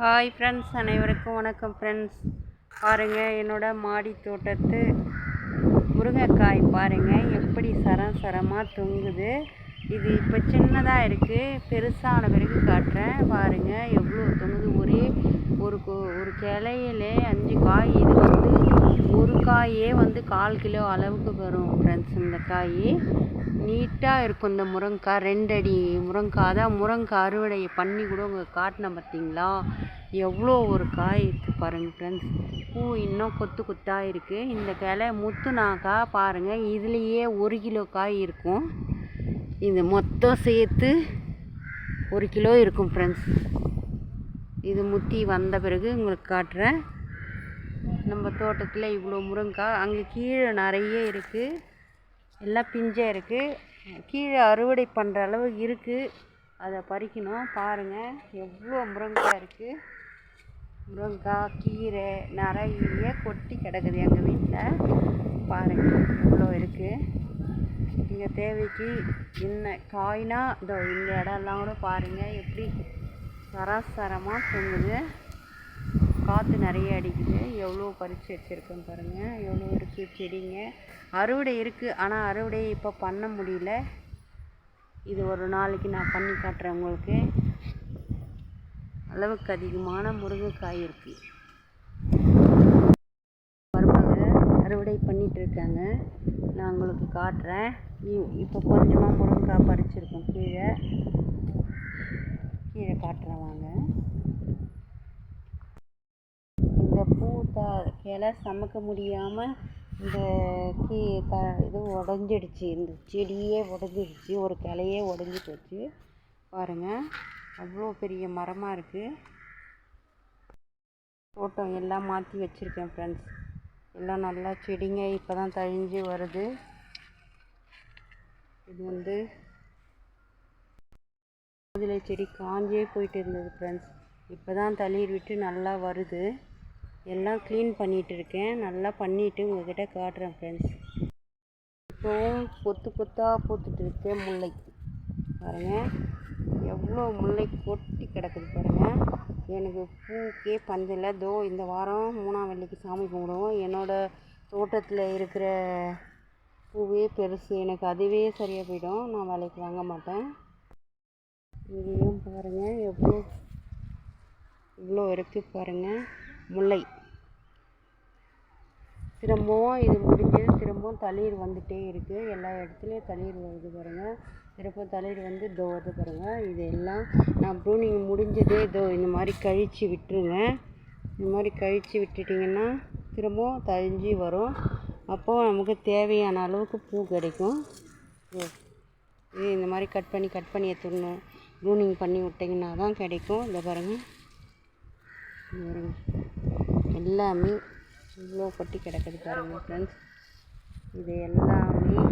Hi friends அனைவருக்கும் வணக்கம் friends பாருங்கள் என்னோட மாடி தோட்டத்து முருங்கைக்காய் பாருங்கள் எப்படி சரம் சரமாக தொங்குது. இது இப்போ சின்னதாக இருக்குது பெருசான பிறகு காட்டுறேன். பாருங்கள் எவ்வளோ தொங்குது. ஒரே ஒரு ஒரு கிளையிலே அஞ்சு காய் இது வந்து ஒரு காயே வந்து கால் கிலோ அளவுக்கு வரும் ஃப்ரெண்ட்ஸ் இந்த காய். நீட்டாக இருக்கும் இந்த முருங்கைக்காய் ரெண்டடி அடி முருங்கைக்காய் அதான் முருங்கைக்காய் அறுவடை பண்ணி கூட உங்கள் காட்டினேன் பார்த்தீங்களா? எவ்வளோ ஒரு காய் இருக்குது பாருங்கள் ஃப்ரெண்ட்ஸ் பூ இன்னும் கொத்து கொத்தாக இருக்குது இந்த கிளை முத்துனாக்கா பாருங்கள் இதுலேயே ஒரு கிலோ காய் இருக்கும். இது மொத்தம் சேர்த்து ஒரு கிலோ இருக்கும் ஃப்ரெண்ட்ஸ் இது முத்தி வந்த பிறகு உங்களுக்கு காட்டுறேன். நம்ம தோட்டத்தில் இவ்வளோ முருங்கைக்காய் அங்கே கீழே நிறைய இருக்குது எல்லாம் பிஞ்சாக இருக்குது கீழே அறுவடை பண்ணுற அளவு இருக்குது அதை பறிக்கணும். பாருங்கள் எவ்வளோ முருங்கைக்காய் இருக்குது முருங்கைக்காய் கீரை நிறைய கொட்டி கிடக்குது எங்கள் வீட்டில் பாருங்கள் எவ்வளோ இருக்குது இங்கே தேவைக்கு என்ன காய்னா இந்த இந்த இடம்லாம் கூட பாருங்கள் எப்படி சராசரமாக தொங்குது. காற்று நிறைய அடிக்குது. எவ்வளோ பறித்து வச்சுருக்கேன் பாருங்கள் எவ்வளோ இருக்குது செடிங்க. அறுவடை இருக்குது ஆனால் அறுவடை இப்போ பண்ண முடியல. இது ஒரு நாளைக்கு நான் பண்ணி காட்டுறேன் உங்களுக்கு. அளவுக்கு அதிகமான முருங்கைக்காய் இருக்குது வருவாங்க. அறுவடை பண்ணிகிட்ருக்காங்க நான் உங்களுக்கு காட்டுறேன். இப்போ கொஞ்சமாக முருங்கைக்காய் பறிச்சிருக்கோம். கீழே. கீழே காட்டுறேன் வாங்க இந்த பூ த கிளை சமைக்க முடியாமல் இந்த கீ த இது உடஞ்சிடுச்சு. இந்த செடியே உடஞ்சிடுச்சு. ஒரு கிளையே உடஞ்சி போச்சு பாருங்கள் அவ்வளோ பெரிய மரமாக இருக்குது தோட்டம் எல்லாம் மாற்றி வச்சுருக்கேன் ஃப்ரெண்ட்ஸ் எல்லாம் நல்லா செடிங்க இப்போ தான் தழிஞ்சு வருது. இது வந்து மாதுளை செடி காஞ்சே போயிட்டு இருந்தது ஃப்ரெண்ட்ஸ் இப்போ தான் தளிர் விட்டு நல்லா வருது. எல்லாம் க்ளீன் பண்ணிகிட்டு இருக்கேன் நல்லா பண்ணிவிட்டு உங்கள்கிட்ட காட்டுறேன் ஃப்ரெண்ட்ஸ் இப்போவும் கொத்து கொத்தாக பூத்துட்டு இருக்கு முல்லை. பாருங்கள் எவ்வளோ முல்லை கொட்டி கிடக்குது பாருங்கள் எனக்கு பூக்கே பந்தில். தோ இந்த வாரம் மூணாம் வெள்ளிக்கு சாமி கும்பிடுவோம். என்னோடய தோட்டத்தில் இருக்கிற பூவே பெருசு. எனக்கு அதுவே சரியாக போயிடும். நான் வேலைக்கு வாங்க மாட்டேன். இங்கேயும் பாருங்கள் எவ்வளோ இவ்வளோ இருக்குது பாருங்கள் முல்லை. திரும்பவும் இது முடிஞ்சது திரும்பவும் தளிர் வந்துகிட்டே இருக்குது எல்லா இடத்துலையும் தளிர் வருது பாருங்கள் திரும்பவும் தளிர் வந்து இதோ வருது பாருங்கள் இது எல்லாம் நான் ப்ரூனிங் முடிஞ்சதே இதோ இந்த மாதிரி கழித்து விட்டுருங்க. இந்த மாதிரி கழித்து விட்டுட்டிங்கன்னா திரும்பவும் தழிஞ்சு வரும். அப்போது நமக்கு தேவையான அளவுக்கு பூ கிடைக்கும். இது இந்த மாதிரி கட் பண்ணி கட் பண்ணி எடுத்துடணும். ப்ரூனிங் பண்ணி விட்டிங்கன்னா தான் கிடைக்கும் இந்த பாருங்கள் எல்லாமே இவ்வளோ கொட்டி கிடக்குது பாருங்கள் ஃப்ரெண்ட்ஸ் இது எல்லாமே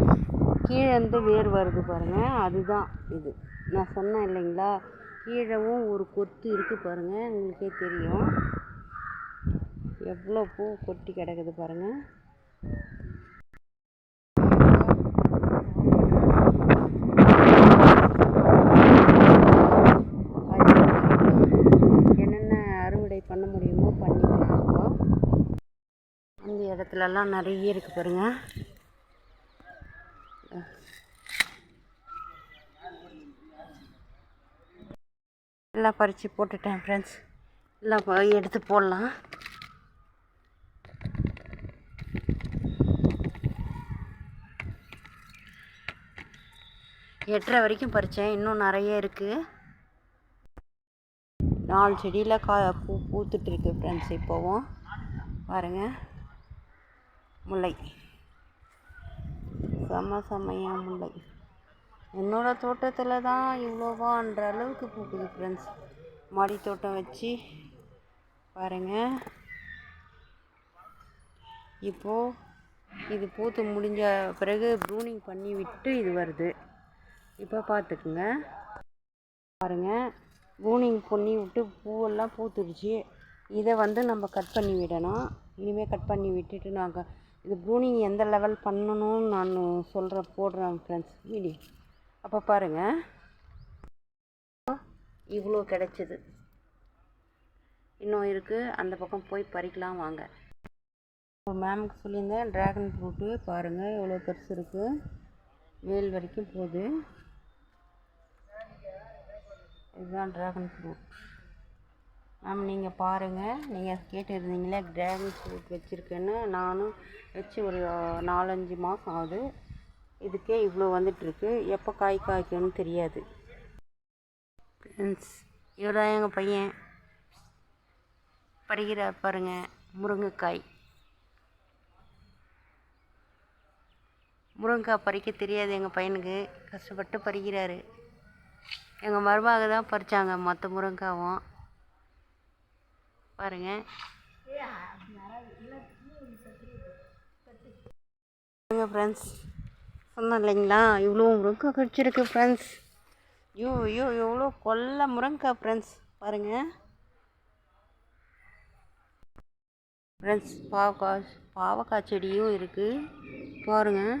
கீழே இருந்து வேர் வருது பாருங்கள் அதுதான் இது. நான் சொன்னேன் இல்லைங்களா? கீழவும் ஒரு கொத்து இருக்குது பாருங்கள் உங்களுக்கே தெரியும். எவ்வளோ பூ கொட்டி கிடக்குது பாருங்கள் என்னென்ன அறுவடை பண்ண முடியுமோ பண்ணிக்கலாம் இப்போ அந்த நிறைய இருக்குது பாருங்க. எல்லாம் பறித்து போட்டுட்டேன் ஃப்ரெண்ட்ஸ் எல்லாம் எடுத்து போடலாம். எட்டரை வரைக்கும் பறித்தேன் இன்னும் நிறைய இருக்குது நாலு செடியில் கா பூ பூத்துட்ருக்கு ஃப்ரெண்ட்ஸ் இப்போவும். பாருங்கள் முல்லை. செம்ம செம்மையாக முல்லை. என்னோடய தோட்டத்தில் தான் இவ்வளோவான்ற அளவுக்கு பூக்குது ஃப்ரெண்ட்ஸ் மாடி தோட்டம் வச்சு பாருங்க. இப்போது இது பூத்து முடிஞ்ச பிறகு ப்ரூனிங் பண்ணி விட்டு இது வருது. இப்போ பார்த்துக்குங்க பாருங்கள் ப்ரூனிங் பண்ணி விட்டு பூவெல்லாம் பூத்துருச்சு இதை வந்து நம்ம கட் பண்ணி விடணும். இனிமேல் கட் பண்ணி விட்டுட்டு நாங்கள் இது ப்ரூனிங் எந்த லெவல் பண்ணணும்னு நான் சொல்கிறேன் போடுறேன் ஃப்ரெண்ட்ஸ் வீடியோ அப்போ பாருங்கள் இவ்வளோ கிடச்சிது. இன்னும் இருக்குது அந்த பக்கம் போய் பறிக்கலாம் வாங்க. மேமுக்கு சொல்லியிருந்தேன் ட்ராகன் ஃப்ரூட்டு பாருங்கள் எவ்வளோ பெருசு இருக்குது வேல் வரைக்கும் போகுது. இதுதான் ட்ராகன் ஃப்ரூட் மேம் நீங்கள் பாருங்கள் நீங்கள் கேட்டுருந்தீங்களே ட்ராகன் ஃப்ரூட் வச்சுருக்கேன்னு. நானும் வச்சு ஒரு நாலஞ்சு மாதம் ஆகுது. இதுக்கே இவ்வளோ வந்துட்டுருக்கு. எப்போ காய் காய்க்கும்னு தெரியாது. ஃப்ரெண்ட்ஸ் இவர்தான் எங்கள் பையன். பறிக்கிறார் பாருங்க முருங்கைக்காய். முருங்கைக்காய் பறிக்க தெரியாது எங்கள் பையனுக்கு. கஷ்டப்பட்டு பறிக்கிறாரு. எங்கள் மருமக தான் பறித்தாங்க மற்ற முருங்காவும் பாருங்கள் பாருங்க ஃப்ரெண்ட்ஸ் சொன்னோம் இல்லைங்களா? இவ்வளோ முருங்காய் கடிச்சிருக்கு ஃப்ரெண்ட்ஸ் ஐயோ ஐயோ எவ்வளோ கொல்ல முருங்காய் ஃப்ரெண்ட்ஸ் பாருங்கள் ஃப்ரெண்ட்ஸ் பாவக்காய் பாவக்காய் செடியும் இருக்குது பாருங்கள்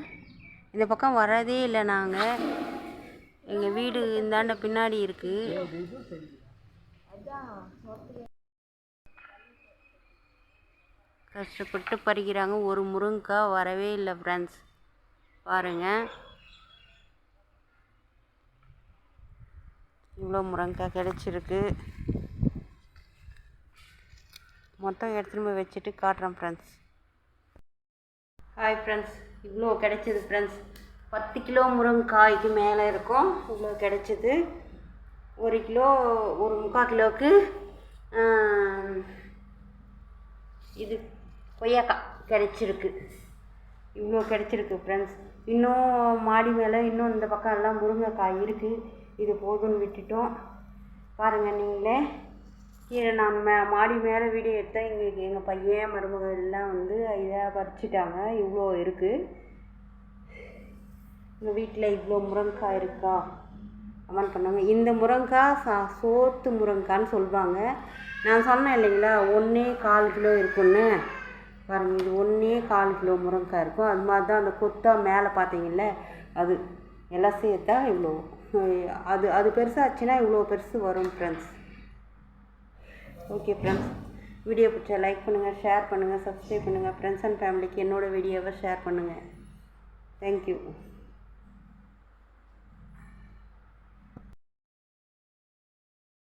இந்த பக்கம் வரதே இல்லை நாங்கள் எங்கள் வீடு இந்தாண்ட பின்னாடி இருக்குது கஷ்டப்பட்டு பறிக்கிறாங்க. ஒரு முருங்கைக்காய் வரவே இல்லை ஃப்ரெண்ட்ஸ் பாருங்கள் இவ்வளோ முருங்கைக்காய் கிடச்சிருக்கு. மொத்தம் எடுத்துகிட்டு போய் வச்சுட்டு காட்டுறேன் ஃப்ரெண்ட்ஸ் ஹாய் ஃப்ரெண்ட்ஸ் இவ்வளோ கிடைச்சிது ஃப்ரெண்ட்ஸ் பத்து கிலோ முருங்கைக்காய்க்கு மேலே இருக்கும். இவ்வளோ கிடைச்சிது. ஒரு கிலோ ஒரு முக்கால் கிலோவுக்கு கொய்யாக்காய் கிடச்சிருக்கு. இவ்வளோ கிடச்சிருக்கு ஃப்ரெண்ட்ஸ் இன்னும் மாடி மேலே இன்னும் இந்த பக்கம் எல்லாம் முருங்கைக்காய் இருக்குது இது போதும்னு விட்டுட்டோம். பாருங்கள் நீங்களே. கீழே நான் மே மாடி மேலே வீடியோ எடுத்தால் எங்களுக்கு எங்கள் பையன் மருமகள் எல்லாம் வந்து இதாக பறிச்சிட்டாங்க. இவ்வளோ இருக்குது எங்கள் வீட்டில் இவ்வளோ முருங்கைக்காய் இருக்கா? கமெண்ட் பண்ணாங்க. இந்த முருங்கைக்காய் சா சோத்து முருங்கைக்கான்னு சொல்லுவாங்க. நான் சொன்னேன் இல்லைங்களா ஒன்றே கால் கிலோ இருக்குன்னு பாருங்கள் இது ஒன்றே கால் கிலோ முருங்கைக்காய் இருக்கும். அது மாதிரி தான் அந்த கொத்தா மேலே பார்த்தீங்கல்ல அது எல்லாம் சேர்த்தா இவ்வளோ. அது அது பெருசாச்சுன்னா இவ்வளோ பெருசு வரும் ஃப்ரெண்ட்ஸ் ஓகே ஃப்ரெண்ட்ஸ் வீடியோ பிடிச்சா லைக் பண்ணுங்கள் ஷேர் பண்ணுங்கள் சப்ஸ்கிரைப் பண்ணுங்கள் ஃப்ரெண்ட்ஸ் அண்ட் ஃபேமிலிக்கு என்னோடய வீடியோவை ஷேர் பண்ணுங்கள் தேங்க்யூ